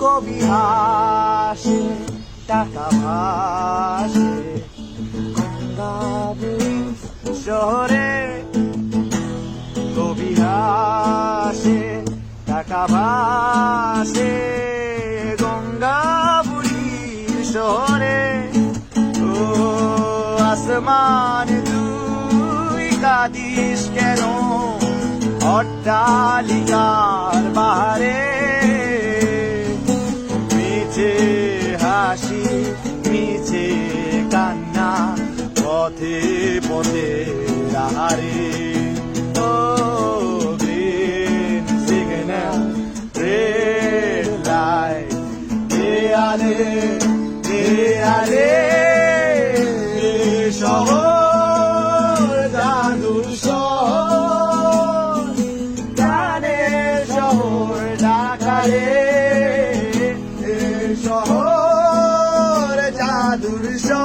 কবি হাসে টাকা ভাসে। শহরে কবি হাসে টাকা ভাসে। গঙ্গাবুড়ির শহরে ও আসমান তুই কাঁদিস কেন? অট্টালিকার বাহারে মিছে হাসি, মিছে কান্না, পথে পথে আহারে ও গ্রিন সিগন্যাল রেড লাইট দেয়ালে দেয়ালে, শহর জাদুর শহর শহর জাদুর শহর